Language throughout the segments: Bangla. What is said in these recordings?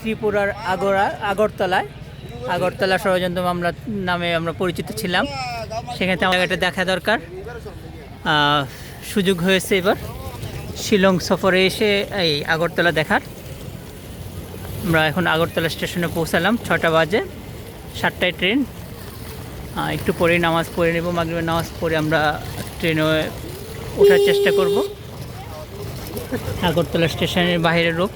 ত্রিপুরার আগরা আগরতলায় আগরতলা ষড়যন্ত্র মামলা নামে আমরা পরিচিত ছিলাম। সেখানে আমার এটা দেখা দরকার। সুযোগ হয়েছে এবার। শিলং সফরে এসে এই আগরতলা দেখার। আমরা এখন আগরতলা স্টেশনে পৌঁছালাম ছটা বাজে সাতটায় ট্রেন। একটু পরেই নামাজ পড়ে নেব মাগরিবের নামাজ পড়ে আমরা ট্রেনে ওঠার চেষ্টা করব। আগরতলা স্টেশনের বাইরের আহ,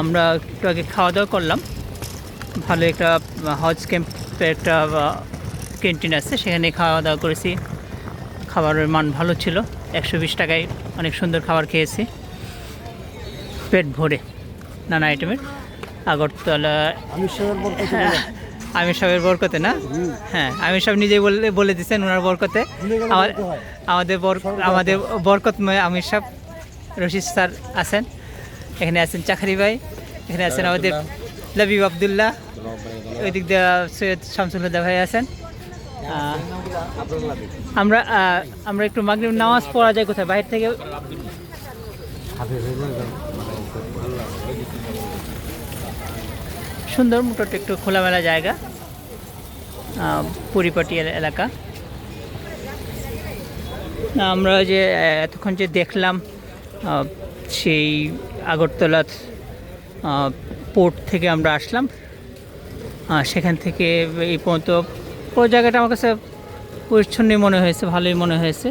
আমরা একটু আগে খাওয়া দাওয়া করলাম। ভালো একটা হজ ক্যাম্পে একটা ক্যান্টিন আছে সেখানে খাওয়া দাওয়া করেছি। খাবারের মান ভালো ছিল একশো বিশ টাকায় অনেক সুন্দর খাবার খেয়েছি। পেট ভরে নানা আইটেমের। আগরতলা আমি সবের হ্যাঁ, বরকতে না? হ্যাঁ আমির সাহেব নিজেই বলে বলে দিচ্ছেন ওনার বরকতে। আমাদের বর আমাদের বরকতময় আমির সাহেব রশিদ স্যার আছেন। এখানে আছেন চাকরি ভাই এখানে আছেন আমাদের লবিব আবদুল্লাহ। ওই দিক দিয়ে সৈয়দ শামসুল হুদা ভাই আছেন। আমরা আমরা একটু মাগরিব নামাজ পড়া যায় কোথায়? বাইরে থেকে সুন্দর মোটামুটি একটু খোলামেলা জায়গা পরিপাটি এলাকা। আমরা যে এতক্ষণ যে দেখলাম সেই আগরতলা পোর্ট থেকে আমরা আসলাম। সেখান থেকে এই পর্যন্ত পুরো জায়গাটা আমার কাছে পরিচ্ছন্নই মনে হয়েছে, ভালোই মনে হয়েছে।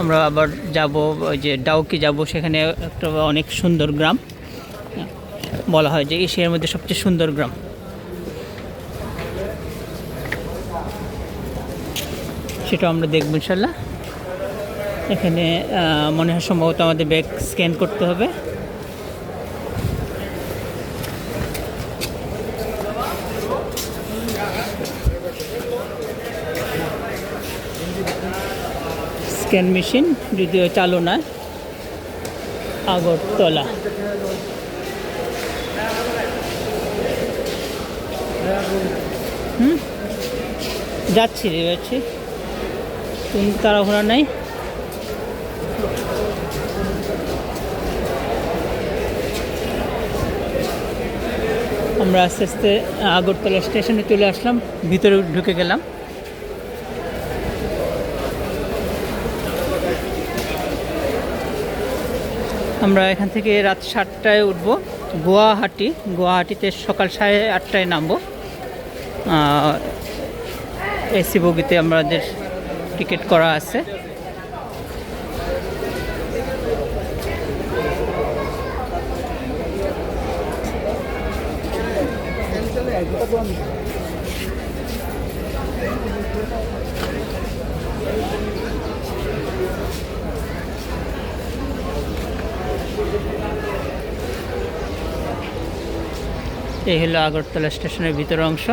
আমরা আবার যাব, ওই যে ডাউকি যাব, সেখানে একটা অনেক সুন্দর গ্রাম। বলা হয় যে এশিয়ার মধ্যে সবচেয়ে সুন্দর গ্রাম। সেটা আমরা দেখব ইনশাল্লাহ। এখানে মনে হয় সম্ভবত আমাদের ব্যাগ স্ক্যান করতে হবে। স্ক্যান মেশিন, যদিও চালু না আগরতলা। হুম? যাচ্ছি রে, যাচ্ছি। কোন তাড়াহুড়া নেই। আমরা আস্তে আস্তে আগরতলা স্টেশনে চলে আসলাম, ভিতরে ঢুকে গেলাম। আমরা এখান থেকে রাত সাতটায় উঠবো গুয়াহাটি। গুয়াহাটিতে সকাল সাড়ে আটটায় নামবো। এসি বগিতে আমাদের টিকিট করা আছে। এই হলো আগরতলা স্টেশনের ভিতর অংশ।